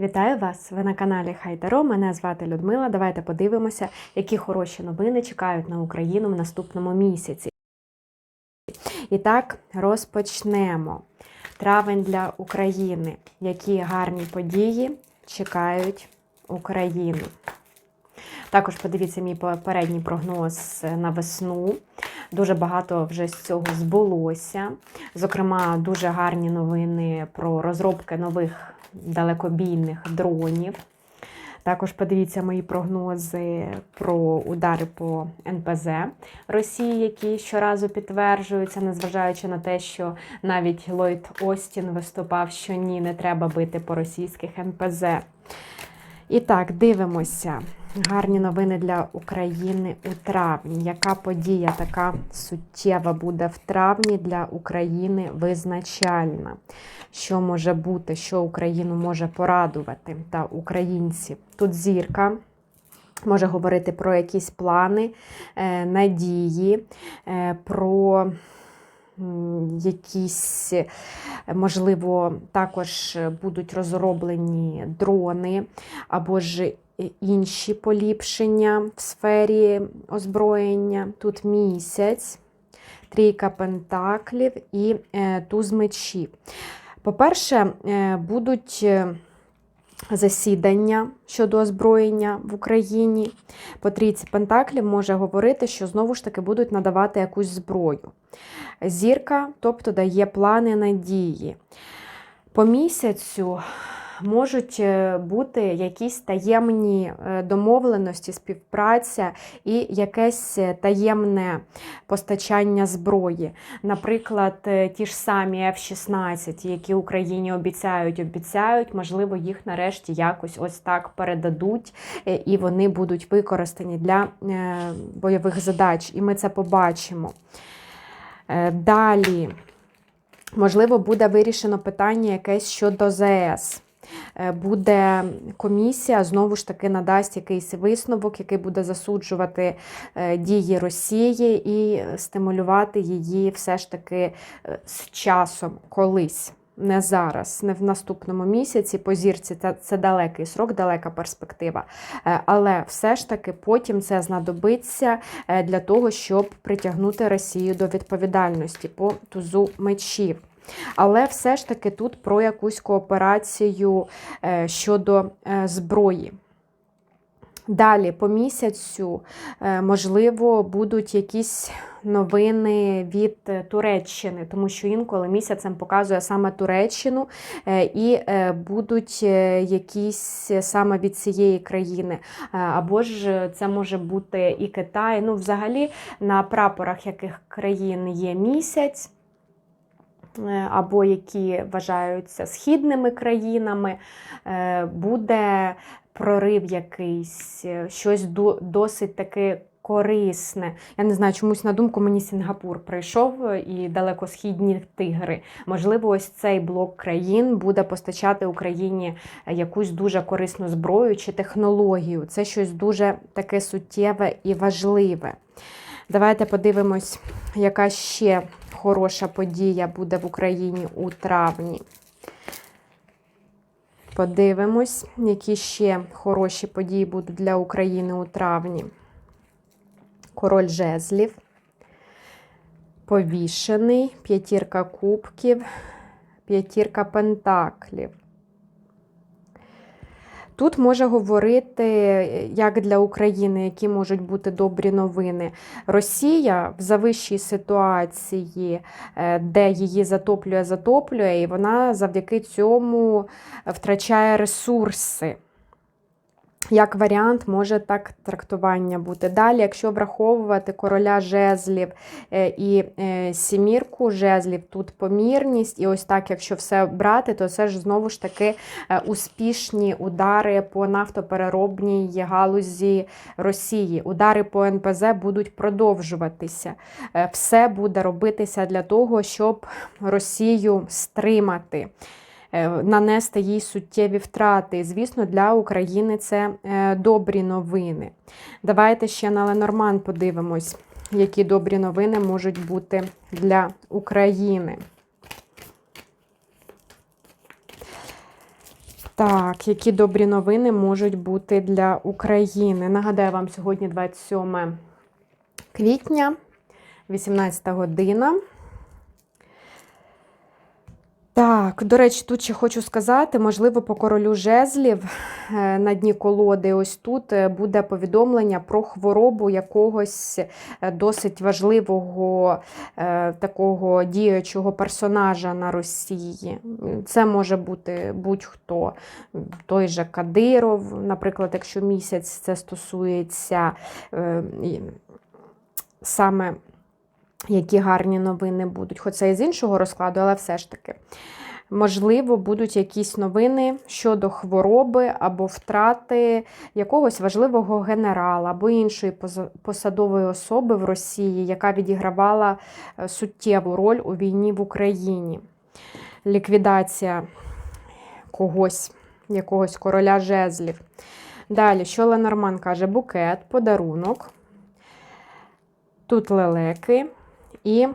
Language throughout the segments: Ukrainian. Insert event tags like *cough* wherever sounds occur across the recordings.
Вітаю вас! Ви на каналі Хайтаро. Мене звати Людмила. Давайте подивимося, які хороші новини чекають на Україну в наступному місяці. І так, розпочнемо. Травень для України. Які гарні події чекають Україну. Також подивіться мій попередній прогноз на весну. Дуже багато вже з цього збулося. Зокрема, дуже гарні новини про розробки нових далекобійних дронів. Також подивіться мої прогнози про удари по НПЗ Росії, які щоразу підтверджуються, незважаючи на те, що навіть Ллойд Остін виступав, що ні, не треба бити по російських НПЗ. І так, дивимося. Гарні новини для України у травні. Яка подія така суттєва буде в травні для України визначальна? Що може бути, що Україну може порадувати та українців? Тут зірка. Може говорити про якісь плани, е, надії, е, про якісь, можливо, також будуть розроблені дрони або ж інші поліпшення в сфері озброєння. Тут місяць, трійка пентаклів і е, туз мечів. По-перше, е, будуть засідання щодо озброєння в Україні. По трійці Пентаклів може говорити, що знову ж таки будуть надавати якусь зброю. Зірка, тобто дає плани надії. По місяцю можуть е, бути якісь таємні е, домовленості, співпраця і якесь е, таємне постачання зброї. Наприклад, ті ж самі F-16, які Україні обіцяють, обіцяють, можливо, їх нарешті якось ось так передадуть, і вони будуть використані для бойових задач. І ми це побачимо. Далі, можливо, буде вирішено питання якесь щодо ЗС. Е, буде комісія, знову ж таки надасть якийсь висновок, який буде засуджувати е, дії Росії і стимулювати її все ж таки е, з часом колись. Не зараз, не в наступному місяці, по зірці це, це далекий срок, далека перспектива. Але все ж таки потім це знадобиться для того, щоб притягнути Росію до відповідальності по тузу мечів. Але все ж таки тут про якусь кооперацію е, щодо е, зброї. Далі, по місяцю, е, можливо, будуть якісь новини від Туреччини, тому що інколи місяцем показує саме Туреччину, і будуть якісь саме від цієї країни. Або ж це може бути і Китай. Ну, взагалі, на прапорах яких країн є місяць. Е, або які вважаються східними країнами, е, буде прорив якийсь, е, щось досить таке корисне. Я не знаю, чомусь на думку мені Сінгапур прийшов і далекосхідні тигри. Можливо, ось цей блок країн буде постачати Україні якусь дуже корисну зброю чи технологію. Це щось дуже таке суттєве і важливе. Давайте подивимось, яка ще хороша подія буде в Україні у травні. Подивимось, які ще хороші події будуть для України у травні. Король жезлів, повішений, п'ятірка кубків, п'ятірка пентаклів. Тут може говорити, як для України, які можуть бути добрі новини. Росія в завищій ситуації, е, де її затоплює, затоплює, і вона завдяки цьому втрачає ресурси. Як варіант, може так трактування бути. Далі, якщо враховувати короля жезлів е, і е, сімірку жезлів, тут помірність, і ось так, якщо все брати, то це ж знову ж таки е, успішні удари по нафтопереробній галузі Росії. Удари по НПЗ будуть продовжуватися. Все буде робитися для того, щоб Росію стримати. Е, нанести їй суттєві втрати. звісно, для України це е, добрі новини. Давайте ще на Ленорман подивимось, які добрі новини можуть бути для України. Так, які добрі новини можуть бути для України? Нагадаю вам сьогодні 27 квітня, 18 година. Так, до речі, тут ще хочу сказати, можливо, по королю жезлів е, на дні колоди, ось тут е, буде повідомлення про хворобу якогось е, досить важливого такого діючого персонажа на Росії. Це може бути будь-хто, той же Кадиров, наприклад, якщо місяць це стосується саме які гарні новини будуть. Хоч це і з іншого розкладу, але все ж таки. Можливо, будуть якісь новини щодо хвороби або втрати якогось важливого генерала або іншої посадової особи в Росії, яка відігравала е, суттєву роль у війні в Україні. Ліквідація когось, якогось короля жезлів. Далі, що Ленорман каже? Букет, подарунок. Тут лелеки і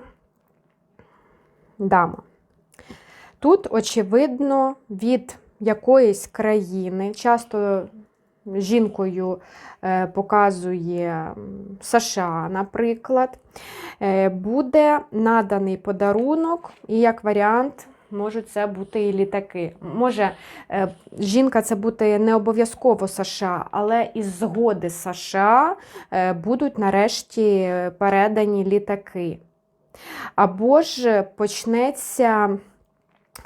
дама. Тут, очевидно, від якоїсь країни, часто жінкою е, показує США, наприклад, е, буде наданий подарунок, і як варіант. Можуть це бути і літаки. Може, е, жінка це бути не обов'язково США, але із згоди США будуть нарешті передані літаки. Або ж почнеться.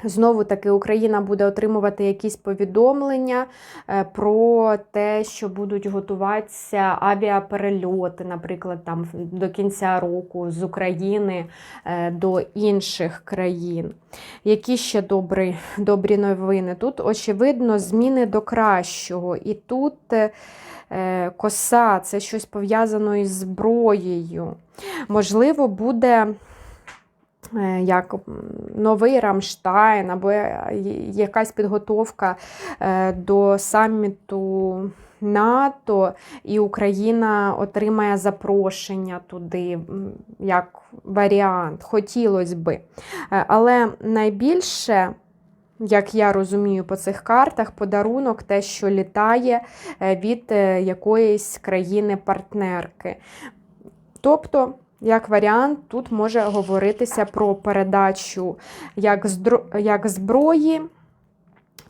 Знову таки Україна буде отримувати якісь повідомлення е, про те, що будуть готуватися авіаперельоти, наприклад, там до кінця року з України е, до інших країн. Які ще добрі, добрі новини? Тут, очевидно, зміни до кращого. І тут е, коса це щось пов'язано із зброєю. Можливо, буде. Е, як новий Рамштайн, або якась підготовка е, до саміту НАТО, і Україна отримає запрошення туди, як варіант, хотілося би. Е, але найбільше. Як я розумію по цих картах, подарунок те, що літає від якоїсь країни-партнерки. Тобто як варіант, тут може говоритися про передачу як як зброї,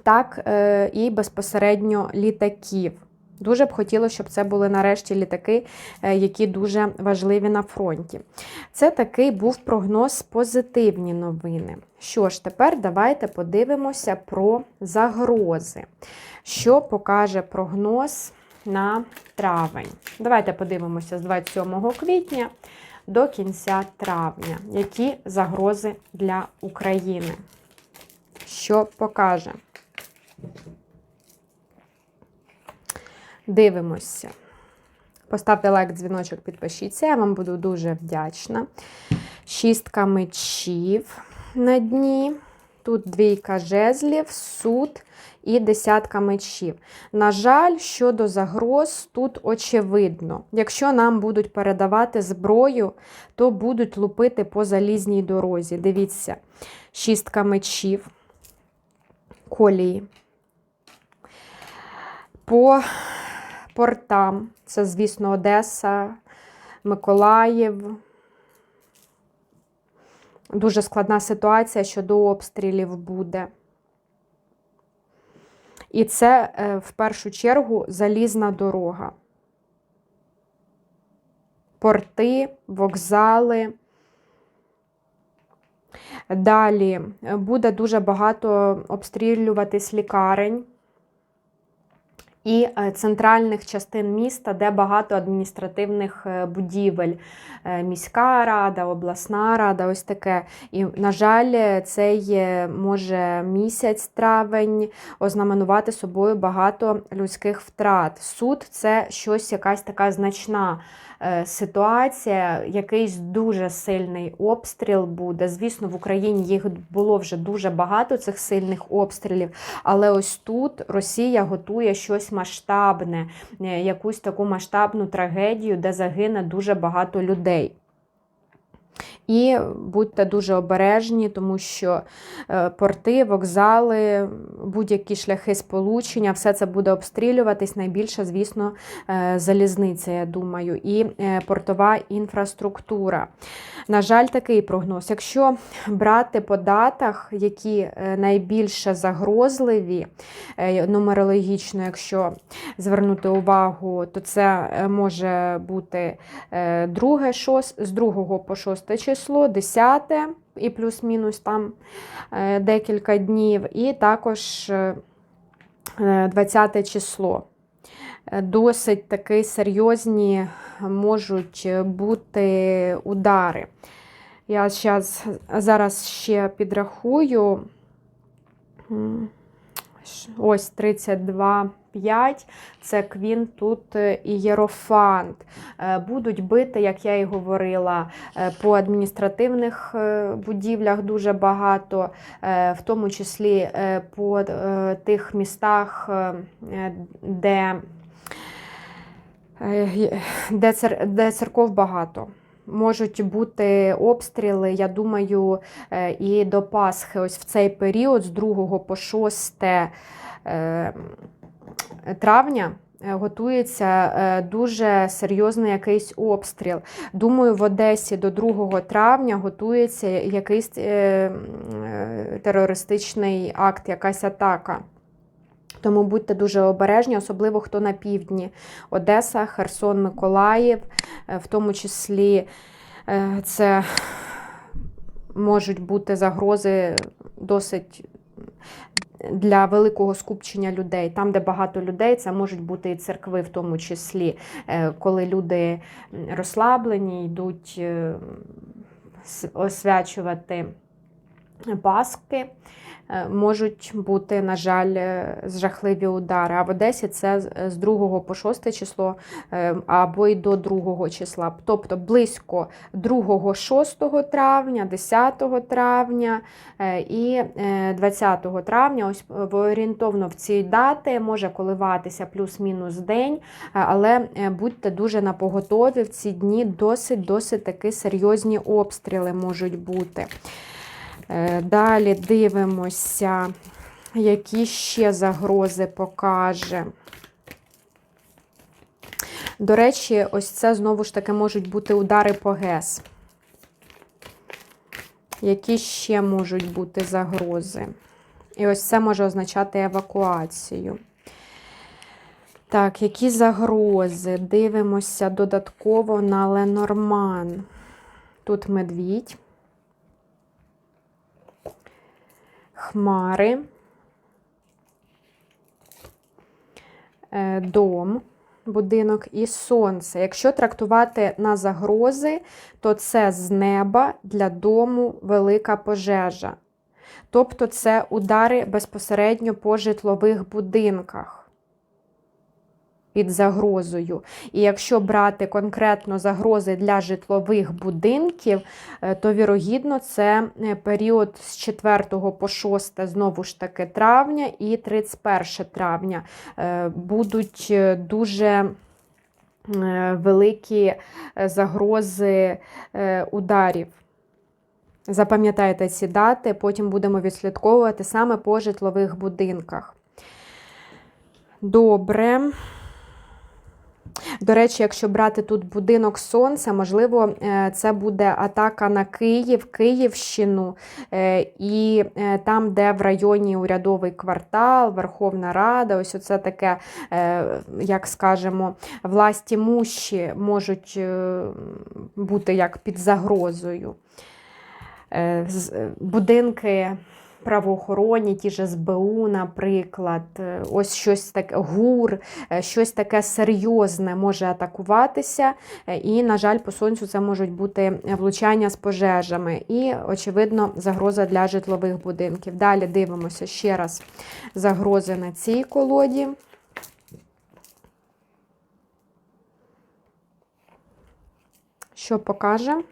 так е, і безпосередньо літаків. Дуже б хотілося, щоб це були нарешті літаки, е, які дуже важливі на фронті. Це такий був прогноз позитивні новини. Що ж, тепер давайте подивимося про загрози. Що покаже прогноз на травень? Давайте подивимося з 27 квітня до кінця травня. Які загрози для України? Що покаже? Дивимося. Поставте лайк, дзвіночок, підпишіться, я вам буду дуже вдячна. Шістка мечів на дні. Тут двійка жезлів, суд і десятка мечів. На жаль, щодо загроз, тут очевидно. Якщо нам будуть передавати зброю, то будуть лупити по залізній дорозі. Дивіться, шістка мечів, колії. По портам, це, звісно, Одеса, Миколаїв. Дуже складна ситуація щодо обстрілів буде. І це е, в першу чергу залізна дорога. Порти, вокзали. Далі е, буде дуже багато обстрілюватись лікарень і е, центральних частин міста, де багато адміністративних е, будівель. Е, міська рада, обласна рада, ось таке. І, на жаль, цей може місяць травень ознаменувати собою багато людських втрат. Суд це щось, якась така значна. Е, ситуація, якийсь дуже сильний обстріл буде. Звісно, в Україні їх було вже дуже багато цих сильних обстрілів, але ось тут Росія готує щось масштабне, е, якусь таку масштабну трагедію, де загине дуже багато людей. І будьте дуже обережні, тому що е, порти, вокзали, будь-які шляхи сполучення, все це буде обстрілюватись. Найбільше, звісно, е, залізниця, я думаю, і е, портова інфраструктура. На жаль, такий прогноз. Якщо брати по датах, які найбільше загрозливі нумерологічно, якщо звернути увагу, то це може бути 2, 6, з 2 по 6 число, 10 і плюс-мінус там е, декілька днів, і також 20 е, число. Е, досить таки серйозні можуть бути удари. Я зараз, зараз ще підрахую. Ось 32 5 це квін тут е, і єрофант. Е, будуть бити, як я і говорила, е, по адміністративних будівлях дуже багато, в тому числі по тих містах, де де, цер, де церков багато. Можуть бути обстріли, я думаю, і до Пасхи, ось в цей період, з 2 по 6 травня е, готується е, дуже серйозний якийсь обстріл. Думаю, в Одесі до 2 травня готується якийсь е, терористичний акт, якась атака. Тому будьте дуже обережні, особливо хто на півдні Одеса, Херсон, Миколаїв, в тому числі це можуть бути загрози досить для великого скупчення людей. Там, де багато людей, це можуть бути і церкви, в тому числі, е, коли люди розслаблені, йдуть е, освячувати Паски. Е, можуть бути, на жаль, е, жахливі удари. А в Одесі це з 2 по 6 число е, або й до 2 числа. Тобто близько 2-6 травня, 10 травня і 20 травня, ось орієнтовно в ці дати може коливатися плюс-мінус день, але будьте дуже напоготові в ці дні досить-досить таки серйозні обстріли можуть бути. Е, далі дивимося, які ще загрози покаже. До речі, ось це знову ж таки можуть бути удари по ГЕС. Які ще можуть бути загрози? І ось це може означати евакуацію. Так, які загрози? Дивимося додатково на Ленорман. Тут медвідь. Хмари, е, дом, будинок і сонце. Якщо трактувати на загрози, то це з неба для дому велика пожежа. Тобто це удари безпосередньо по житлових будинках під загрозою. І якщо брати конкретно загрози для житлових будинків, е, то вірогідно це е, період з 4 по 6, знову ж таки, травня і 31 травня е, будуть дуже великі загрози ударів. Запам'ятайте ці дати, потім будемо відслідковувати саме по житлових будинках. Добре. До речі, якщо брати тут будинок сонця, можливо, е, це буде атака на Київ, Київщину, е, і е, там, де в районі урядовий квартал, Верховна Рада, ось оце таке, як скажемо, власті мущі можуть бути як під загрозою. Будинки правоохоронні, ті ж СБУ, наприклад, е, ось щось таке гур, е, щось таке серйозне може атакуватися. Е, і, на жаль, по сонцю це можуть бути влучання з пожежами. І, очевидно, загроза для житлових будинків. Далі дивимося ще раз загрози на цій колоді. Що покаже?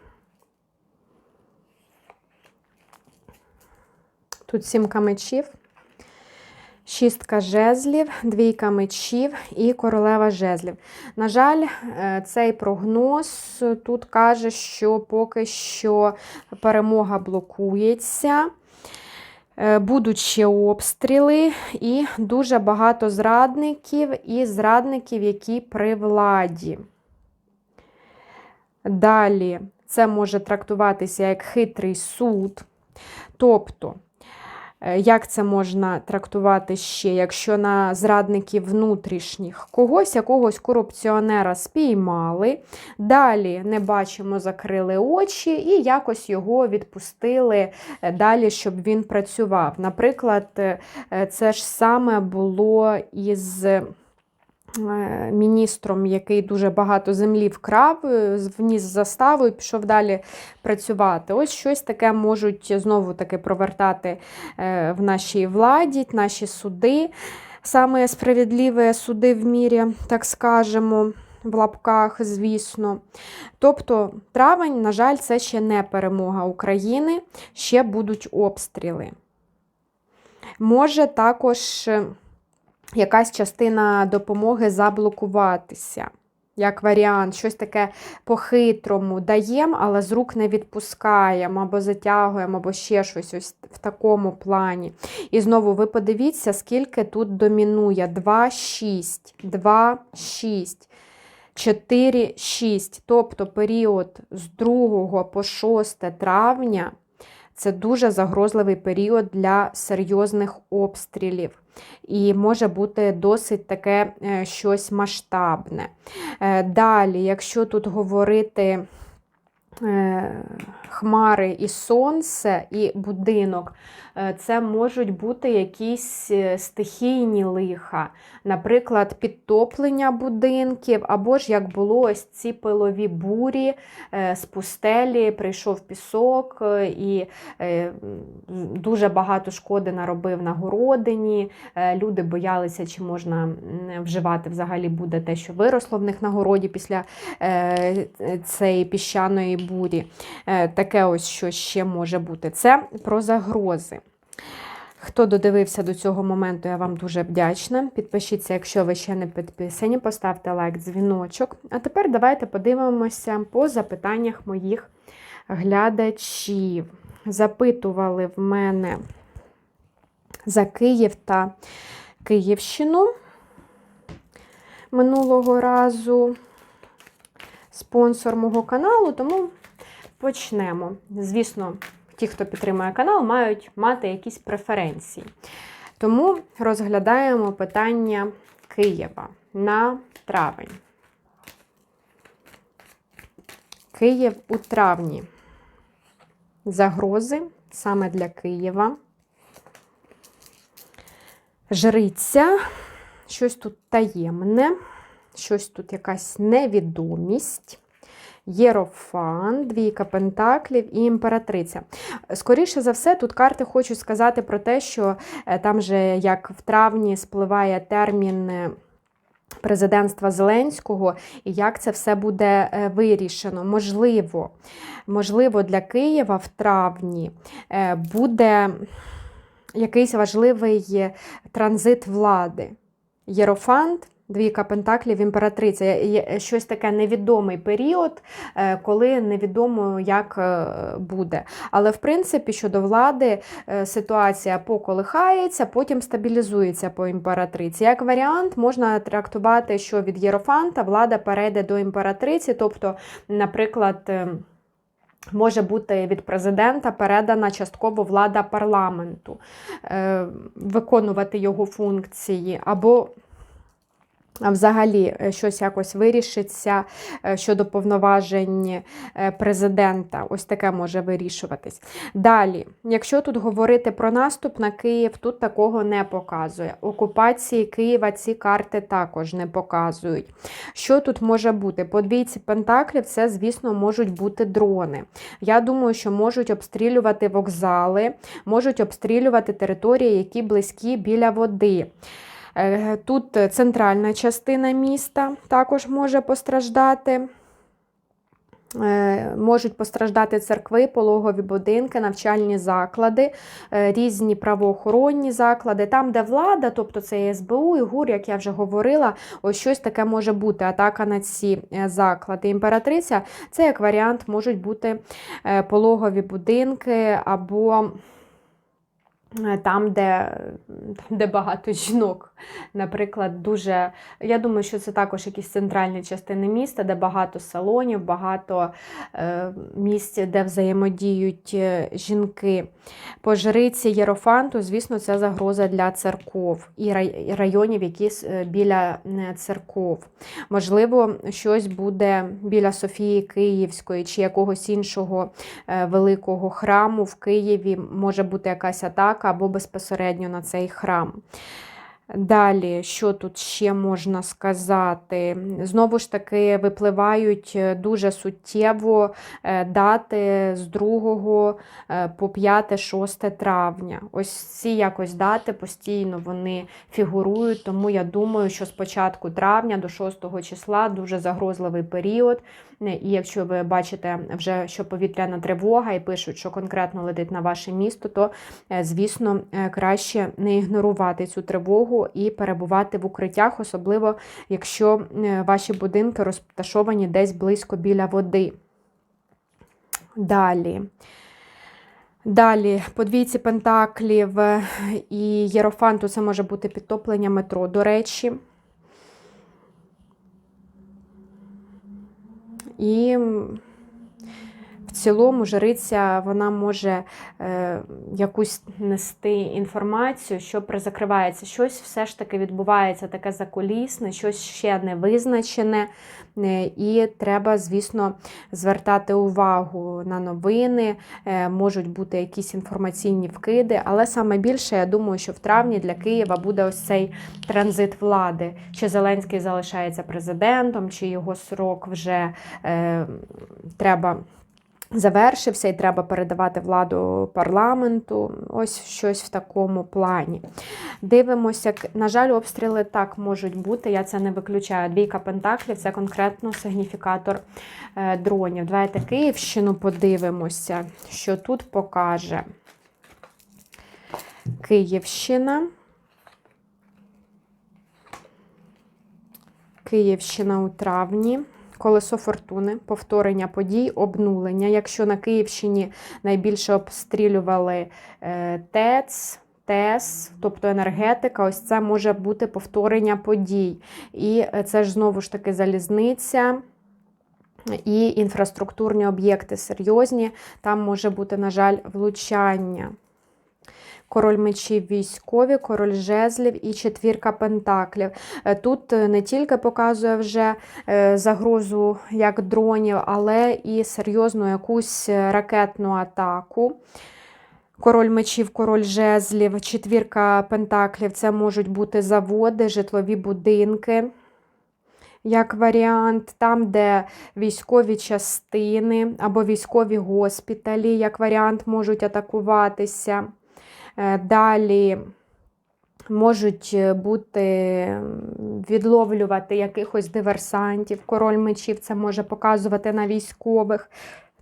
Тут сімка мечів. Шістка жезлів, двійка мечів і королева жезлів. На жаль, е, цей прогноз тут каже, що поки що перемога блокується. Е, Будуть ще обстріли, і дуже багато зрадників і зрадників, які при владі. Далі це може трактуватися як хитрий суд. Тобто, як це можна трактувати ще, якщо на зрадників внутрішніх когось, якогось корупціонера спіймали, далі не бачимо, закрили очі і якось його відпустили е, далі, щоб він працював. Наприклад, е, це ж саме було із. Е, міністром, який дуже багато землі вкрав, е, вніс заставу і пішов далі працювати. Ось щось таке можуть знову таки провертати е, в нашій владі, наші суди. Саме справедливі суди в мірі, так скажемо. В лапках, звісно. Тобто, травень, на жаль, це ще не перемога України, ще будуть обстріли. Може також якась частина допомоги заблокуватися. Як варіант, щось таке по-хитрому даємо, але з рук не відпускаємо, або затягуємо, або ще щось ось в такому плані. І знову ви подивіться, скільки тут домінує: 2, 6, 2, 6, 4, 6. Тобто період з 2 по 6 травня це дуже загрозливий період для серйозних обстрілів. І може бути досить таке е, щось масштабне. Е, далі, якщо тут говорити е, хмари і сонце, і будинок, це можуть бути якісь стихійні лиха, наприклад, підтоплення будинків, або ж як було ось ці пилові бурі з пустелі, прийшов пісок і дуже багато шкоди наробив на городині. Люди боялися, чи можна вживати взагалі буде те, що виросло в них на городі після цієї піщаної бурі. Таке ось що ще може бути. Це про загрози. Хто додивився до цього моменту, я вам дуже вдячна. Підпишіться, якщо ви ще не підписані, поставте лайк, дзвіночок. А тепер давайте подивимося по запитаннях моїх глядачів. Запитували в мене за Київ та Київщину минулого разу спонсор мого каналу, тому почнемо. Звісно, ті, хто підтримує канал, мають мати якісь преференції. Тому розглядаємо питання Києва на травень. Київ у травні. Загрози саме для Києва. Жриця, щось тут таємне, щось тут якась невідомість. Єрофан, двійка пентаклів і імператриця. Скоріше за все, тут карти хочуть сказати про те, що е, там же, як в травні, спливає термін. е, Президентства Зеленського і як це все буде е, вирішено. Можливо, можливо, для Києва в травні буде якийсь важливий транзит влади. Єрофант, двійка пентаклів, імператриця. Щось таке невідомий період, е, коли невідомо, як е, буде. Але, в принципі, щодо влади, е, ситуація поколихається, потім стабілізується по імператриці. Як варіант, можна трактувати, що від Єрофанта влада перейде до імператриці, тобто, наприклад, Може бути від президента передана частково влада парламенту, виконувати його функції, або взагалі щось якось вирішиться щодо повноважень президента. Ось таке може вирішуватись. Далі, якщо тут говорити про наступ на Київ, тут такого не показує. Окупації Києва ці карти також не показують. Що тут може бути? По двійці Пентаклів це, звісно, можуть бути дрони. Я думаю, що можуть обстрілювати вокзали, можуть обстрілювати території, які близькі біля води. Тут центральна частина міста також може постраждати. Е, Можуть постраждати церкви, пологові будинки, навчальні заклади, е, різні правоохоронні заклади, там, де влада, тобто це і СБУ, і ГУР, як я вже говорила, ось щось таке може бути атака на ці е, заклади. Імператриця це як варіант можуть бути е, пологові будинки або е, там, де, *laughs* де багато жінок. Наприклад, дуже, я думаю, що це також якісь центральні частини міста, де багато салонів, багато е, місць, де взаємодіють е, жінки. По жриці Єрофанту, звісно, це загроза для церков і районів, які е, біля е, церков. Можливо, щось буде біля Софії Київської чи якогось іншого е, великого храму в Києві. Може бути якась атака або безпосередньо на цей храм. Далі, що тут ще можна сказати? Знову ж таки, випливають е, дуже суттєво е, дати з 2 е, по 5-6 травня. Ось ці якось дати постійно вони фігурують, тому я думаю, що з початку травня до 6 числа дуже загрозливий період. Е, І якщо ви бачите вже, що повітряна тривога і пишуть, що конкретно летить на ваше місто, то, е, звісно, е, краще не ігнорувати цю тривогу і перебувати в укриттях, особливо якщо ваші будинки розташовані десь близько біля води. Далі. Далі, по двійці пентаклів і єрофанту це може бути підтоплення метро, до речі. І цілому жриця вона може е, якусь нести інформацію, що призакривається. Щось все ж таки відбувається таке закулісне, щось ще не визначене. Е, І треба, звісно, звертати увагу на новини, е, можуть бути якісь інформаційні вкиди, але саме більше, я думаю, що в травні для Києва буде ось цей транзит влади. Чи Зеленський залишається президентом, чи його срок вже е, треба. Завершився і треба передавати владу парламенту. Ось щось в такому плані. Дивимося, на жаль, обстріли так можуть бути. Я це не виключаю. Двійка пентаклів це конкретно сигніфікатор е, дронів. Давайте Київщину подивимося, що тут покаже. Київщина. Київщина у травні. Колесо фортуни, повторення подій, обнулення. Якщо на Київщині найбільше обстрілювали е, ТЕЦ, ТЕС, тобто енергетика, ось це може бути повторення подій. І е, це ж знову ж таки залізниця. І інфраструктурні об'єкти серйозні, там може бути, на жаль, влучання. Король мечів військові, король жезлів і четвірка пентаклів. Е, Тут е, не тільки показує вже е, загрозу як дронів, але і серйозну якусь ракетну атаку. Король мечів, король жезлів, четвірка пентаклів це можуть бути заводи, житлові будинки. Як варіант, там, де військові частини або військові госпіталі, як варіант, можуть атакуватися. Е, Далі можуть е, бути відловлювати якихось диверсантів. Король мечів це може показувати на військових.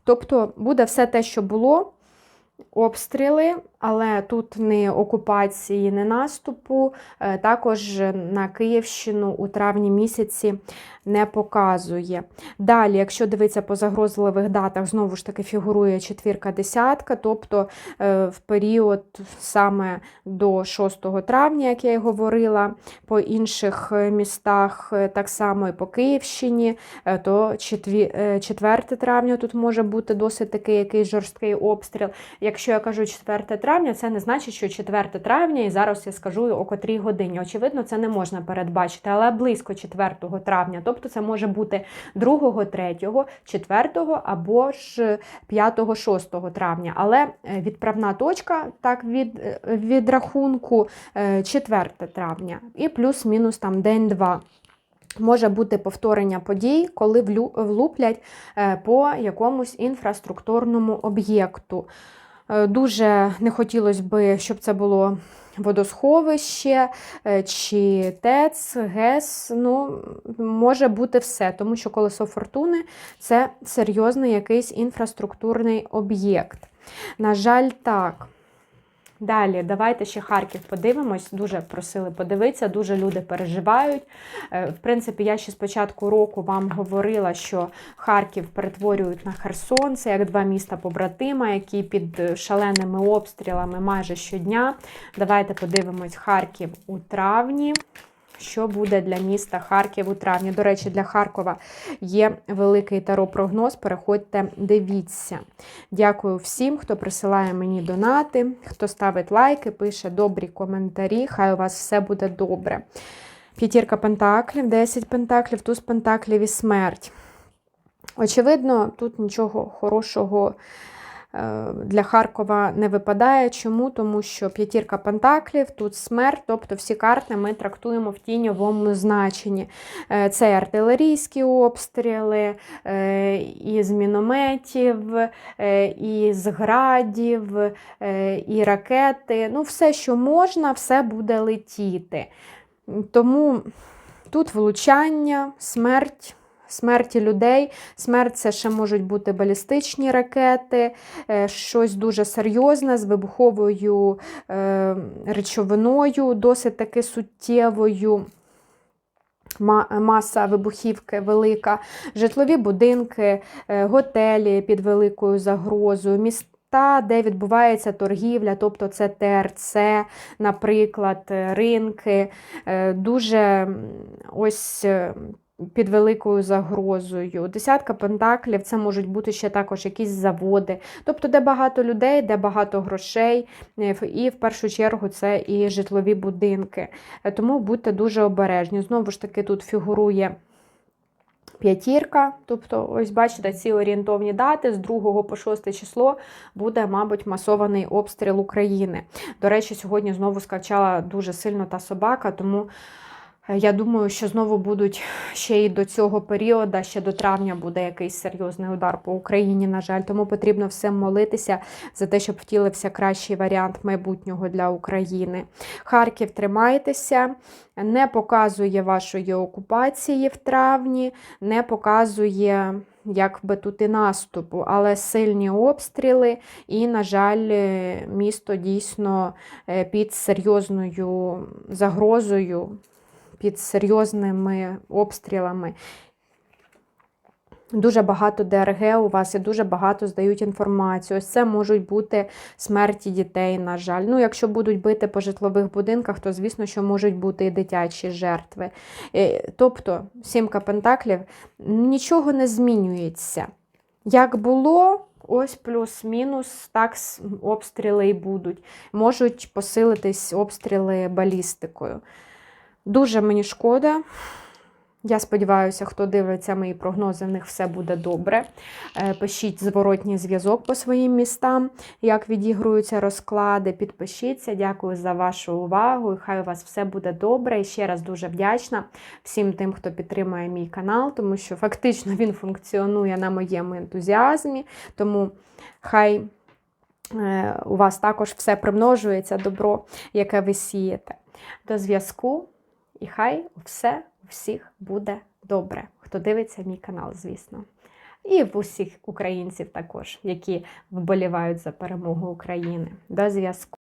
Тобто буде все те, що було. Обстріли, але тут не окупації, не наступу. Е, Також на Київщину у травні місяці не показує. Далі, якщо дивитися по загрозливих датах, знову ж таки фігурує четвірка-десятка, тобто е, в період саме до 6 травня, як я і говорила, по інших е, містах, так само і по Київщині, то 4 травня тут може бути досить такий якийсь жорсткий обстріл. Якщо я кажу 4 травня, це не значить, що 4 травня, і зараз я скажу о котрій годині. Очевидно, це не можна передбачити, але близько 4 травня. Тобто це може бути 2, 3, 4 або ж 5, 6 травня. Але е, відправна точка так від, е, від рахунку 4 травня і плюс-мінус там день-два. Може бути повторення подій, коли влуплять е, по якомусь інфраструктурному об'єкту. Е, Дуже не хотілося б, щоб це було водосховище е, чи ТЕЦ, ГЕС. Ну, може бути все, тому що колесо фортуни це серйозний якийсь інфраструктурний об'єкт. На жаль, так. Далі, давайте ще Харків подивимось. Дуже просили подивитися, дуже люди переживають. Е, В принципі, я ще з початку року вам говорила, що Харків перетворюють на Херсон. Це як два міста побратима, які під е, шаленими обстрілами майже щодня. Давайте подивимось Харків у травні. Що буде для міста Харків у травні? До речі, для Харкова є великий таро-прогноз. Переходьте, дивіться. Дякую всім, хто присилає мені донати, хто ставить лайки, пише добрі коментарі. Хай у вас все буде добре. П'ятірка пентаклів, 10 пентаклів, туз пентаклів і смерть. Очевидно, тут нічого хорошого для Харкова не випадає. Чому? Тому що п'ятірка пентаклів, тут смерть, тобто всі карти ми трактуємо в тіньовому значенні. Е, Це артилерійські обстріли, е, і з мінометів, е, і з градів, е, і ракети. Ну, все, що можна, все буде летіти. Тому тут влучання, смерть. Смерті людей, смерть це ще можуть бути балістичні ракети, е, щось дуже серйозне з вибуховою е, речовиною, досить таки суттєвою. Маса вибухівки велика, житлові будинки, е, готелі під великою загрозою, міста, де відбувається торгівля, тобто це ТРЦ, наприклад, ринки, дуже ось. Під великою загрозою. Десятка пентаклів це можуть бути ще також якісь заводи, тобто, де багато людей, де багато грошей, е, і в першу чергу це і житлові будинки. Е, Тому будьте дуже обережні. Знову ж таки, тут фігурує п'ятірка. Тобто, ось бачите, ці орієнтовні дати з 2 по 6 число буде, мабуть, масований обстріл України. До речі, сьогодні знову скачала дуже сильно та собака, тому. Я думаю, що знову будуть ще й до цього періоду, ще до травня буде якийсь серйозний удар по Україні, на жаль. Тому потрібно всім молитися за те, щоб втілився кращий варіант майбутнього для України. Харків, тримайтеся, не показує вашої окупації в травні, не показує. Якби тут і наступу, але сильні обстріли, і, на жаль, місто дійсно е, під серйозною загрозою, під серйозними обстрілами. Дуже багато ДРГ у вас і дуже багато здають інформацію. Ось це можуть бути смерті дітей, на жаль. Ну, якщо будуть бити по житлових будинках, то звісно, що можуть бути і дитячі жертви. Е, Тобто, сімка пентаклів нічого не змінюється. Як було, ось плюс-мінус, так обстріли і будуть. Можуть посилитись обстріли балістикою. Дуже мені шкода. Я сподіваюся, хто дивиться мої прогнози, в них все буде добре. Е, Пишіть зворотній зв'язок по своїм містам, як відігруються розклади. Підпишіться. Дякую за вашу увагу. І хай у вас все буде добре. І ще раз дуже вдячна всім тим, хто підтримує мій канал, тому що фактично він функціонує на моєму ентузіазмі. Тому хай е, у вас також все примножується, добро, яке ви сієте. До зв'язку. І хай все у всіх буде добре. Хто дивиться мій канал, звісно. І в усіх українців також, які вболівають за перемогу України. До зв'язку.